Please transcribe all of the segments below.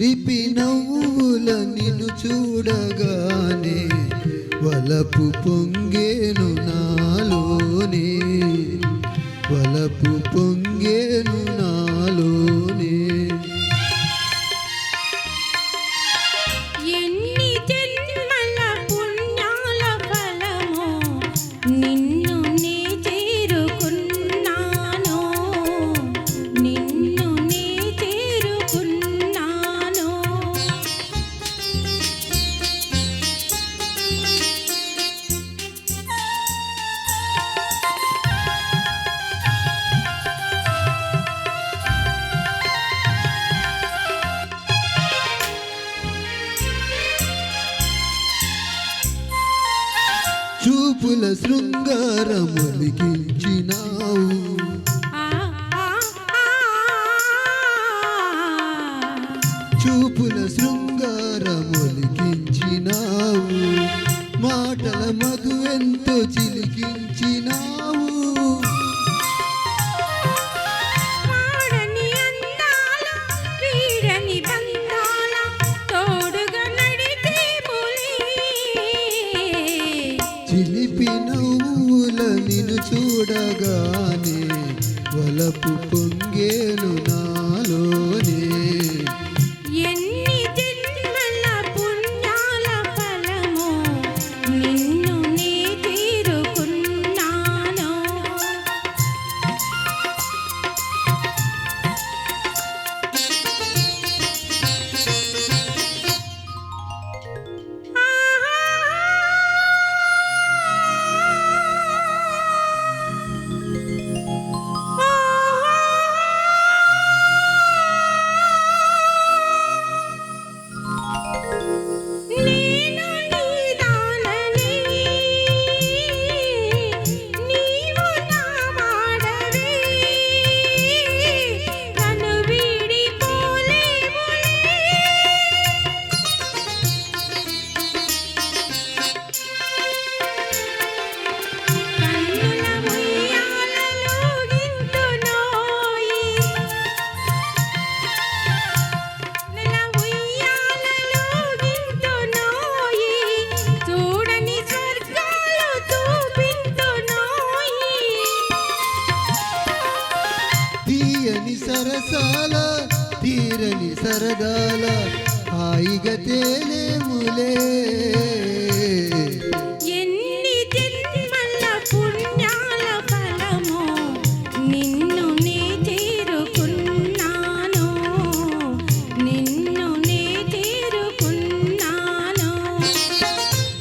VP నవ్వుల నిలు చూడగానే వలపు పొంగేను నాలోనే. వలపు పొంగ చూపుల శృంగారములికించినావు చూపుల శృంగారములికించినావు మాటల మధువెంతో చిలికించినావు. చిలిపి నువ్వుల నిన్ను చూడగానే వలపు పొంగేను నా సరసాల తీరని సరదాల హాయిగా తేలేములే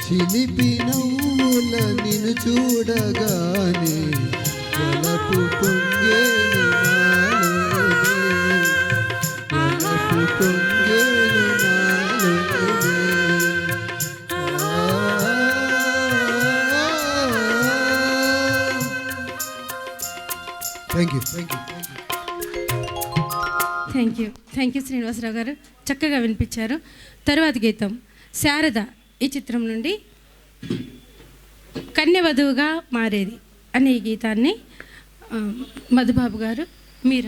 చిలిపి నవ్వుల నిన్ను చూడగానే వలపు thank you thank you thank you thank you Srinivasarao garu. చక్కగా వినిపించారు. తరువాత గీతం. శారద ఈ చిత్రం నుండి కన్యవధువుగా మారేది అనే ఈ గీతాన్ని మధుబాబు గారు మీరు